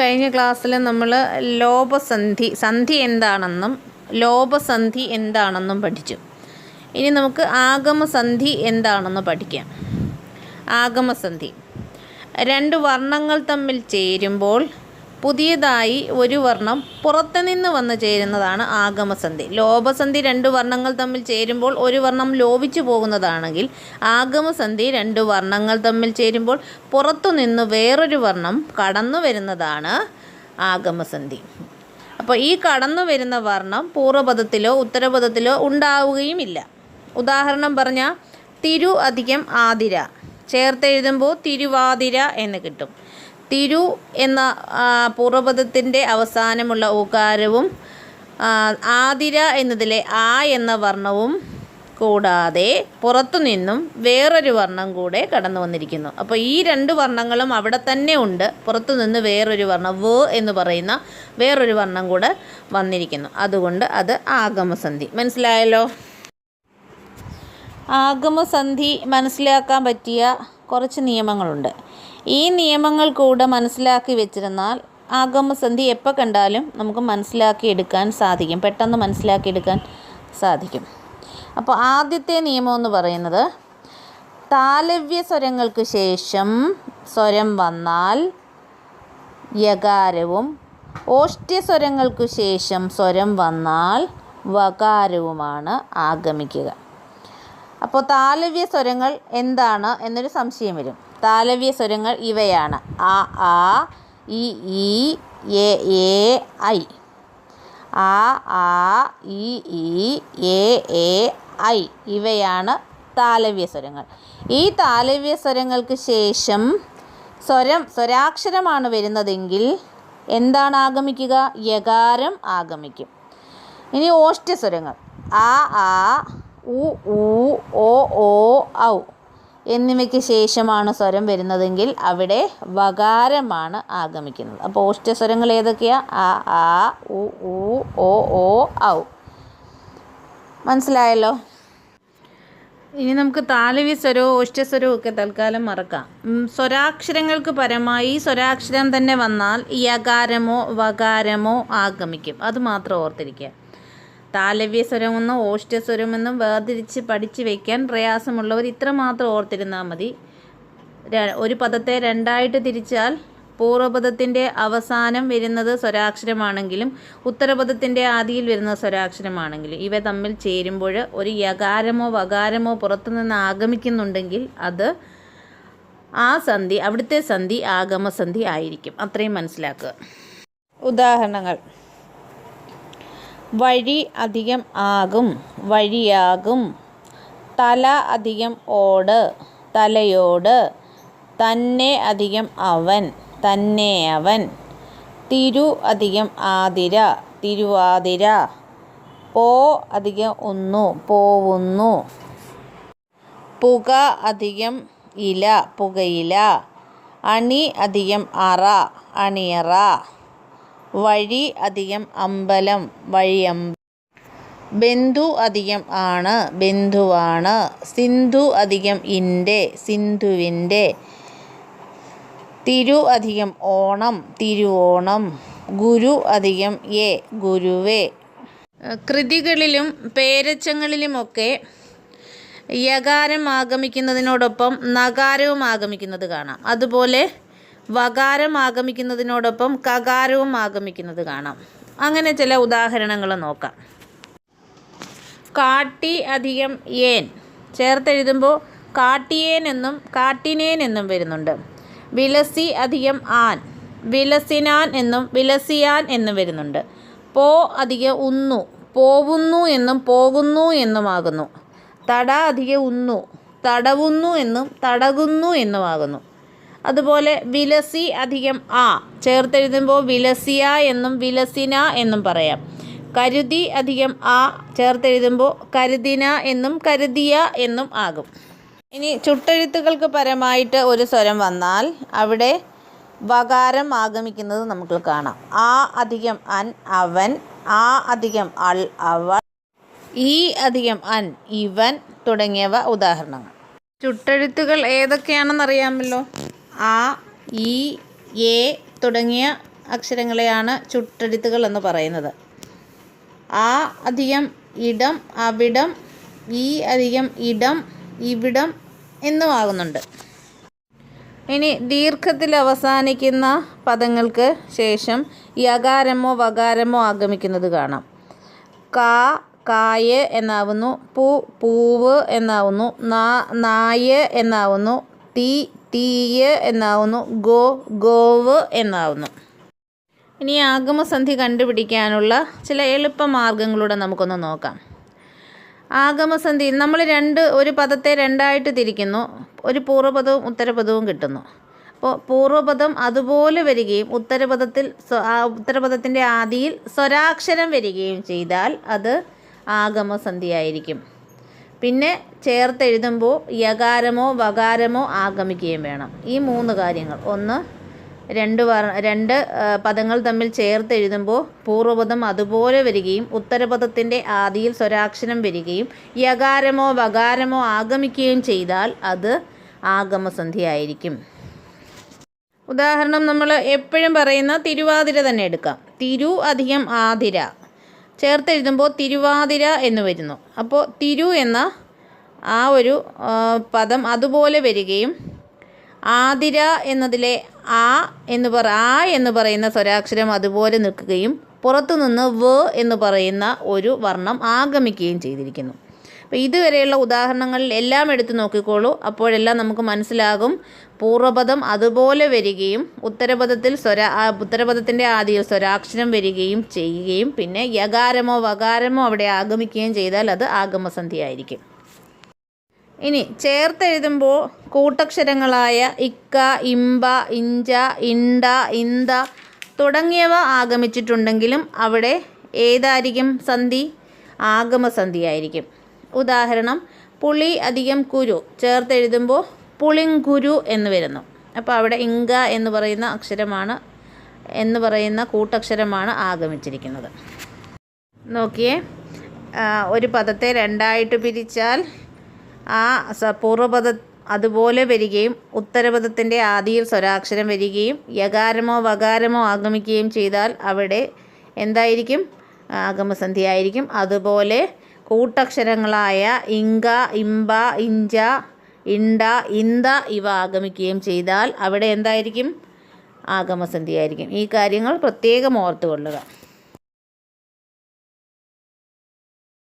കഴിഞ്ഞ ക്ലാസ്സിൽ നമ്മൾ ലോപസന്ധി സന്ധി എന്താണെന്നും ലോപസന്ധി എന്താണെന്നും പഠിച്ചു. ഇനി നമുക്ക് ആഗമസന്ധി എന്താണെന്ന് പഠിക്കാം. ആഗമസന്ധി. രണ്ട് വർണങ്ങൾ തമ്മിൽ ചേരുമ്പോൾ പുതിയതായി ഒരു വർണം പുറത്തുനിന്ന് വന്ന് ചേരുന്നതാണ് ആഗമസന്ധി. ലോപസന്ധി രണ്ട് വർണങ്ങൾ തമ്മിൽ ചേരുമ്പോൾ ഒരു വർണം ലോപിച്ചു പോകുന്നതാണെങ്കിൽ ആഗമസന്ധി രണ്ട് വർണങ്ങൾ തമ്മിൽ ചേരുമ്പോൾ പുറത്തുനിന്ന് വേറൊരു വർണം കടന്നു വരുന്നതാണ് ആഗമസന്ധി. അപ്പോൾ ഈ കടന്നു വരുന്ന വർണം പൂർവപദത്തിലോ ഉത്തരപദത്തിലോ ഉണ്ടാവുകയുമില്ല. ഉദാഹരണം പറഞ്ഞാൽ തിരു അധികം ആതിര. ചേർത്തെഴുതുമ്പോൾ തിരുവാതിര എന്ന് കിട്ടും. തിരു എന്ന പൂർവപദത്തിന്റെ അവസാനമുള്ള ഉകാരവും ആതിര എന്നതിലെ ആ എന്ന വർണവും കൂടാതെ പുറത്തു നിന്നും വേറൊരു വർണം കൂടെ കടന്നു വന്നിരിക്കുന്നു. അപ്പോൾ ഈ രണ്ട് വർണങ്ങളും അവിടെ തന്നെ ഉണ്ട്. പുറത്തു നിന്ന് വേറൊരു വർണം വ് എന്ന് പറയുന്ന വേറൊരു വർണം കൂടെ വന്നിരിക്കുന്നു. അതുകൊണ്ട് അത് ആഗമസന്ധി. മനസ്സിലായല്ലോ? ആഗമസന്ധി മനസ്സിലാക്കാൻ പറ്റിയ കുറച്ച് നിയമങ്ങളുണ്ട്. ഈ നിയമങ്ങൾ കൂടെ മനസ്സിലാക്കി വെച്ചിരുന്നാൽ ആഗമസന്ധി എപ്പോൾ കണ്ടാലും നമുക്ക് മനസ്സിലാക്കിയെടുക്കാൻ സാധിക്കും. പെട്ടെന്ന് മനസ്സിലാക്കിയെടുക്കാൻ സാധിക്കും. അപ്പോൾ ആദ്യത്തെ നിയമം എന്ന് പറയുന്നത് താലവ്യ സ്വരങ്ങൾക്ക് ശേഷം സ്വരം വന്നാൽ യകാരവും ഓഷ്ട്യസ്വരങ്ങൾക്കു ശേഷം സ്വരം വന്നാൽ വകാരവുമാണ് ആഗമിക്കുക. അപ്പോൾ താലവ്യ സ്വരങ്ങൾ എന്താണ് എന്നൊരു സംശയം വരും. താലവ്യ സ്വരങ്ങൾ ഇവയാണ്. ആ ആ ഇ ഇ എ എ ഐ. ആ ആ ഇ ഇ എ എ ഐ. ഇവയാണ് താലവ്യ സ്വരങ്ങൾ. ഈ താലവ്യ സ്വരങ്ങൾക്ക് ശേഷം സ്വരം സ്വരാക്ഷരമാണ് വരുന്നതെങ്കിൽ എന്താണ് ആഗമിക്കുക? യകാരം ആഗമിക്കും. ഇനി ഓഷ്ട്യസ്വരങ്ങൾ ആ ആ ഉ ഊ ഓ ഓ ഔ. എന്നിവയ്ക്ക് ശേഷമാണ് സ്വരം വരുന്നതെങ്കിൽ അവിടെ വകാരമാണ് ആഗമിക്കുന്നത്. അപ്പോൾ ഓഷ്ട്യസ്വരങ്ങൾ ഏതൊക്കെയാണ് ആ ആ ഉ ഉ ഓ ഓ ഔ. മനസ്സിലായല്ലോ? ഇനി നമുക്ക് താലവി സ്വരവും ഓഷ്ടസ്വരവും ഒക്കെ തൽക്കാലം മറക്കാം. സ്വരാക്ഷരങ്ങൾക്ക് പരമായി സ്വരാക്ഷരം തന്നെ വന്നാൽ യകാരമോ വകാരമോ ആഗമിക്കും. അത് മാത്രം ഓർത്തിരിക്കുക. താലവ്യ സ്വരമെന്നും ഓഷ്ട്യസ്വരമെന്നും വേർതിരിച്ച് പഠിച്ചു വയ്ക്കാൻ പ്രയാസമുള്ളവർ ഇത്ര മാത്രം ഓർത്തിരുന്നാൽ മതി. ഒരു പദത്തെ രണ്ടായിട്ട് തിരിച്ചാൽ പൂർവപദത്തിന്റെ അവസാനം വരുന്നത് സ്വരാക്ഷരമാണെങ്കിലും ഉത്തരപദത്തിന്റെ ആദിയിൽ വരുന്ന സ്വരാക്ഷരമാണെങ്കിലും. ഇവ തമ്മിൽ ചേരുമ്പോൾ ഒരു യകാരമോ വകാരമോ പുറത്തുനിന്ന് ആഗമിക്കുന്നുണ്ടെങ്കിൽ അത് ആ സന്ധി അവിടുത്തെ സന്ധി ആഗമസന്ധി ആയിരിക്കും. അത്രയും മനസ്സിലാക്കുക. ഉദാഹരണങ്ങൾ. വഴി അധികം ആകും വഴിയാകും. തല അധികം ഓട് തലയോട്. തന്നെ അധികം അവൻ തന്നെ അവൻ. തിരു അധികം ആതിര തിരുവാതിര. പോ അധികം ഒന്നു പോവുന്നു. പുക അധികം ഇല പുകയില. അണി അധികം അറ അണിയറ. വഴി അധികം അമ്പലം വഴിയമ്പ ബന്ധു അധികം ആണ് ബന്ധുവാണ്. സിന്ധു അധികം ഇന്റെ സിന്ധുവിന്റെ. തിരു അധികം ഓണം തിരുവോണം. ഗുരു അധികം എ ഗുരുവേ. കൃതികളിലും പേരച്ചങ്ങളിലുമൊക്കെ യകാരം ആഗമിക്കുന്നതിനോടൊപ്പം നകാരവും ആഗമിക്കുന്നത് കാണാം. അതുപോലെ വകാരം ആഗമിക്കുന്നതിനോടൊപ്പം കകാരവും ആഗമിക്കുന്നത് കാണാം. അങ്ങനെ ചില ഉദാഹരണങ്ങൾ നോക്കാം. കാട്ടി അധികം ഏൻ. ചേർത്തെഴുതുമ്പോൾ കാട്ടിയേൻ എന്നും കാട്ടിനേൻ എന്നും വരുന്നുണ്ട്. വിലസി അധികം ആൻ. വിലസിനാൻ എന്നും വിലസിയാൻ എന്നും വരുന്നുണ്ട്. പോ അധികം ഉന്നു. പോവുന്നു എന്നും പോകുന്നു എന്നുമാകുന്നു. തട അധികം ഉന്നു. തടവുന്നു എന്നും തടകുന്നു എന്നുമാകുന്നു. അതുപോലെ വിലസി അധികം ആ ചേർത്തെഴുതുമ്പോൾ വിലസിയ എന്നും വിലസിന എന്നും പറയാം. കരുതി അധികം ആ ചേർത്തെഴുതുമ്പോൾ കരുതിന എന്നും കരുതിയ എന്നും ആകും. ഇനി ചുട്ടെഴുത്തുകൾക്ക് പരമായിട്ട് ഒരു സ്വരം വന്നാൽ അവിടെ വകാരം ആഗമിക്കുന്നത് നമുക്ക് കാണാം. ആ അധികം അൻ അവൻ ആ അധികം അൾ അവൾ ഈ അധികം അൻ ഇവൻ തുടങ്ങിയവ ഉദാഹരണങ്ങൾ. ചുട്ടെഴുത്തുകൾ ഏതൊക്കെയാണെന്ന് അറിയാമല്ലോ ആ ഇ എ തുടങ്ങിയ അക്ഷരങ്ങളെയാണ് ചുട്ടെഴുത്തുകൾ എന്ന് പറയുന്നത്. ആ അധികം ഇടം അവിടം ഈ അധികം ഇടം ഇവിടം എന്നുമാകുന്നുണ്ട് ഇനി ദീർഘത്തിൽ അവസാനിക്കുന്ന പദങ്ങൾക്ക് ശേഷം യകാരമോ വകാരമോ ആഗമിക്കുന്നത് കാണാം. കാ കായ് എന്നാവുന്നു പൂ പൂവ് എന്നാവുന്നു നായ എന്നാവുന്നു തീ തീയ് എന്നാവുന്നു. Go gov എന്നാവുന്നു. ഇനി ആഗമസന്ധി കണ്ടുപിടിക്കാനുള്ള ചില എളുപ്പ മാർഗങ്ങളൂടെ നമുക്കൊന്ന് നോക്കാം. ആഗമസന്ധി നമ്മൾ രണ്ട് ഒരു പദത്തെ രണ്ടായിട്ട് തിരിക്കുന്നു. ഒരു പൂർവപദവും ഉത്തരപദവും കിട്ടുന്നു. അപ്പോൾ പൂർവപദം അതുപോലെ വരികയും ഉത്തരപദത്തിൽ ഉത്തരപദത്തിന്റെ ആദിയിൽ സ്വരാക്ഷരം വരികയും ചെയ്താൽ അത് ആഗമസന്ധിയായിരിക്കും. പിന്നെ ചേർത്തെഴുതുമ്പോൾ യകാരമോ വകാരമോ ആഗമിക്കുകയും വേണം. ഈ മൂന്ന് കാര്യങ്ങൾ. ഒന്ന് രണ്ട് വർ രണ്ട് പദങ്ങൾ തമ്മിൽ ചേർത്തെഴുതുമ്പോൾ പൂർവപദം അതുപോലെ വരികയും ഉത്തരപദത്തിന്റെ ആദിയിൽ സ്വരാക്ഷരം വരികയും യകാരമോ വകാരമോ ആഗമിക്കുകയും ചെയ്താൽ അത് ആഗമസന്ധിയായിരിക്കും ഉദാഹരണം നമ്മൾ എപ്പോഴും പറയുന്ന തിരുവാതിര തന്നെ എടുക്കാം. തിരു അധികം ആതിര. ചേർത്തെഴുതുമ്പോൾ തിരുവാതിര എന്ന് വരുന്നു. അപ്പോൾ തിരു എന്ന ആ ഒരു പദം അതുപോലെ വരികയും ആതിര എന്നതിലെ ആ എന്ന് പറ ആ എന്ന് പറയുന്ന സ്വരാക്ഷരം അതുപോലെ നിൽക്കുകയും പുറത്തുനിന്ന് വ എന്ന് പറയുന്ന ഒരു വർണം ആഗമിക്കുകയും ചെയ്തിരിക്കുന്നു. അപ്പോൾ ഇതുവരെയുള്ള ഉദാഹരണങ്ങളിൽ എല്ലാം എടുത്തു നോക്കിക്കോളൂ. അപ്പോഴെല്ലാം നമുക്ക് മനസ്സിലാകും. പൂർവപദം അതുപോലെ വരികയും ഉത്തരപദത്തിൽ സ്വര ഉത്തരപദത്തിന്റെ ആദ്യം സ്വരാക്ഷരം വരികയും ചെയ്യുകയും പിന്നെ യകാരമോ വകാരമോ അവിടെ ആഗമിക്കുകയും ചെയ്താൽ അത് ആഗമസന്ധിയായിരിക്കും. ഇനി ചേർത്തെഴുതുമ്പോൾ കൂട്ടക്ഷരങ്ങളായ ഇക്ക ഇമ്പ ഇഞ്ച ഇണ്ട ഇന്ത തുടങ്ങിയവ ആഗമിച്ചിട്ടുണ്ടെങ്കിലും അവിടെ ഏതായിരിക്കും സന്ധി? ആഗമസന്ധിയായിരിക്കും. ഉദാഹരണം പുളി അധികം കുരു ചേർത്തെഴുതുമ്പോൾ പുളിങ്കുരു എന്ന് വരുന്നു. അപ്പോൾ അവിടെ ഇങ്ക എന്ന് പറയുന്ന അക്ഷരമാണ് എന്ന് പറയുന്ന കൂട്ടക്ഷരമാണ് ആഗമിച്ചിരിക്കുന്നത്. നോക്കിയേ ഒരു പദത്തെ രണ്ടായിട്ട് പിരിച്ചാൽ ആ പൂർവപദ അതുപോലെ വരികയും ഉത്തരപദത്തിന്റെ ആദിയിൽ സ്വരാക്ഷരം വരികയും യകാരമോ വകാരമോ ആഗമിക്കുകയും ചെയ്താൽ അവിടെ എന്തായിരിക്കും? ആഗമസന്ധിയായിരിക്കും അതുപോലെ കൂട്ടക്ഷരങ്ങളായ ഇങ്ക ഇമ്പ ഇഞ്ച ഇണ്ട ഇന്ത ഇവ ആഗമിക്കുകയും ചെയ്താൽ അവിടെ എന്തായിരിക്കും? ആഗമസന്ധിയായിരിക്കും. ഈ കാര്യങ്ങൾ പ്രത്യേകം ഓർത്തുകൊള്ളുക.